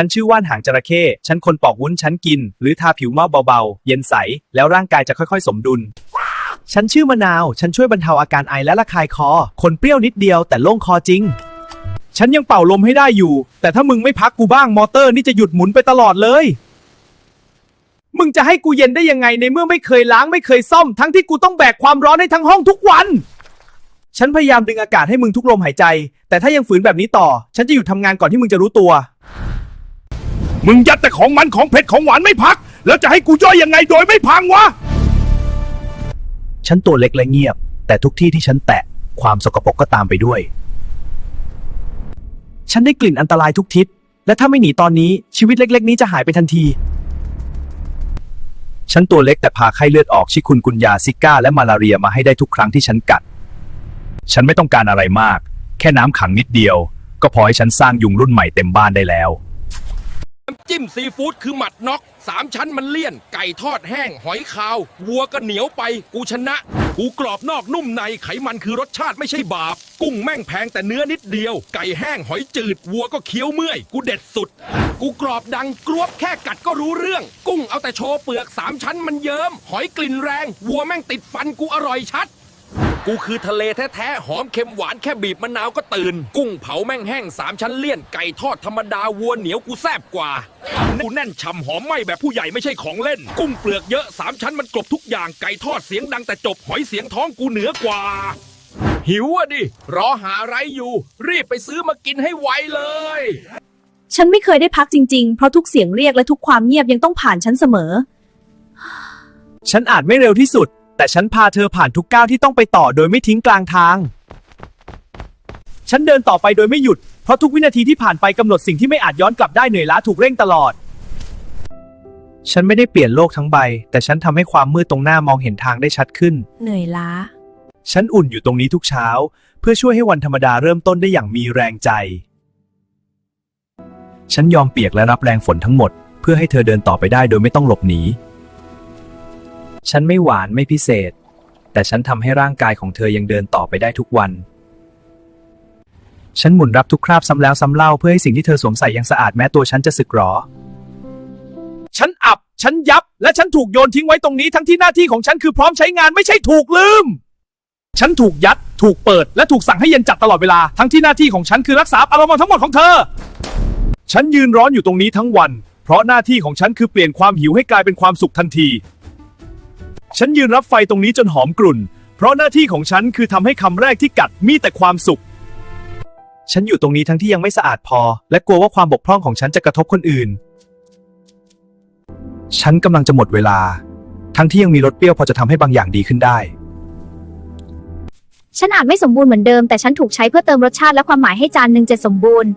ฉันชื่อว่านหางจระเข้ ฉันคนปอกวุ้นฉันกิน หรือทาผิวเมาเบาๆ เย็นใส แล้วร่างกายจะค่อยๆ สมดุล ฉันชื่อมะนาว ฉันช่วยบรรเทาอาการไอและระคายคอ คนเปรี้ยวนิดเดียวแต่โล่งคอจริง ฉันยังเป่าลมให้ได้อยู่ แต่ถ้ามึงไม่พักกูบ้างมอเตอร์นี่จะหยุดหมุนไปตลอดเลย มึงจะให้กูเย็นได้ยังไงในเมื่อไม่เคยล้างไม่เคยซ่อม ทั้งที่กูต้องแบกความร้อนให้ทั้งห้องทุกวันฉันพยายามดึงอากาศให้มึงทุกลมหายใจ แต่ถ้ายังฝืนแบบนี้ต่อ ฉันจะหยุดทำงานก่อนที่มึงจะรู้ตัว มึงยัดแต่ของมันของเผ็ดของหวานไม่พัก แล้วจะให้กูย่อยยังไงโดยไม่พังวะ ฉันตัวเล็กและเงียบ แต่ทุกที่ที่ฉันแตะความสกปรกก็ตามไปด้วย ฉันได้กลิ่นอันตรายทุกทิศ และถ้าไม่หนีตอนนี้ชีวิตเล็ก ๆ นี้จะหายไปทันที ฉันตัวเล็กแต่พาไข้เลือดออกชิคุนกุนยาซิก้า และมาลาเรียมาให้ได้ทุกครั้งที่ฉันกัด ฉันไม่ต้องการอะไรมาก แค่น้ำขังนิดเดียว ก็พอให้ฉันสร้างยุงรุ่นใหม่เต็มบ้านได้แล้ว จิ้มซีฟู้ดคือหมัดน็อกสามชั้นมันเลี่ยน ไก่ทอดแห้ง หอยคาว วัวก็เหนียวไป กูชนะกูกรอบนอกนุ่มในไขมันคือรสชาติไม่ใช่บาป กุ้งแม่งแพงแต่เนื้อนิดเดียว ไก่แห้งหอยจืด วัวก็เคี้ยวเมื่อย กูเด็ดสุด กูกรอบดังกรวบแค่กัดก็รู้เรื่อง กุ้งเอาแต่โชว์เปลือกสามชั้นมันเยิ้ม หอยกลิ่นแรง วัวแม่งติดฟันกูอร่อยชัด กูคือทะเลแท้ๆ หอมเค็มหวานแค่บีบมะนาวก็ตื่น กุ้งเผาแม่งแห้งสามชั้นเลี่ยน ไก่ทอดธรรมดาวัวเหนียวกูแซบกว่ากูแน่นฉ่ำหอมไหมแบบผู้ใหญ่ไม่ใช่ของเล่น กุ้งเปลือกเยอะสามชั้นมันกลบทุกอย่างไก่ทอดเสียงดังแต่จบหอยเสียงท้องกูเหนือกว่า หิวอะดิ รอหาอะไรอยู่ รีบไปซื้อมากินให้ไวเลย ฉันไม่เคยได้พักจริงๆ เพราะทุกเสียงเรียกและทุกความเงียบยังต้องผ่านฉันเสมอ ฉันอาจไม่เร็วที่สุด แต่ฉันพาเธอผ่านทุกก้าวที่ต้องไปต่อโดยไม่ทิ้งกลางทาง ฉันเดินต่อไปโดยไม่หยุด เพราะทุกวินาทีที่ผ่านไปกำหนดสิ่งที่ไม่อาจย้อนกลับได้เหนื่อยล้าถูกเร่งตลอด ฉันไม่ได้เปลี่ยนโลกทั้งใบ แต่ฉันทำให้ความมืดตรงหน้ามองเห็นทางได้ชัดขึ้น เหนื่อยล้า ฉันอุ่นอยู่ตรงนี้ทุกเช้า เพื่อช่วยให้วันธรรมดาเริ่มต้นได้อย่างมีแรงใจ ฉันยอมเปียกและรับแรงฝนทั้งหมด เพื่อให้เธอเดินต่อไปได้โดยไม่ต้องหลบหนี ฉันไม่หวานไม่พิเศษ แต่ฉันทำให้ร่างกายของเธอยังเดินต่อไปได้ทุกวัน ฉันหมุนรับทุกคราบซ้ำแล้วซ้ำเล่าเพื่อให้สิ่งที่เธอสวมใส่ยังสะอาดแม้ตัวฉันจะสึกหรอ ฉันอับ ฉันยับ และฉันถูกโยนทิ้งไว้ตรงนี้ทั้งที่หน้าที่ของฉันคือพร้อมใช้งานไม่ใช่ถูกลืม ฉันถูกยัด ถูกเปิด และถูกสั่งให้เย็นจัดตลอดเวลาทั้งที่หน้าที่ของฉันคือรักษาอารมณ์ทั้งหมดของเธอ ฉันยืนร้อนอยู่ตรงนี้ทั้งวัน เพราะหน้าที่ของฉันคือเปลี่ยนความหิวให้กลายเป็นความสุขทันที ฉันยืนรับไฟตรงนี้จนหอมกลุ่น เพราะหน้าที่ของฉันคือทำให้คำแรกที่กัดมีแต่ความสุข ฉันอยู่ตรงนี้ทั้งที่ยังไม่สะอาดพอ และกลัวว่าความบกพร่องของฉันจะกระทบคนอื่น ฉันกำลังจะหมดเวลา ทั้งที่ยังมีรสเปรี้ยวพอจะทำให้บางอย่างดีขึ้นได้ ฉันอาจไม่สมบูรณ์เหมือนเดิมแต่ฉันถูกใช้เพื่อเติมรสชาติและความหมายให้จานหนึ่งจะสมบูรณ์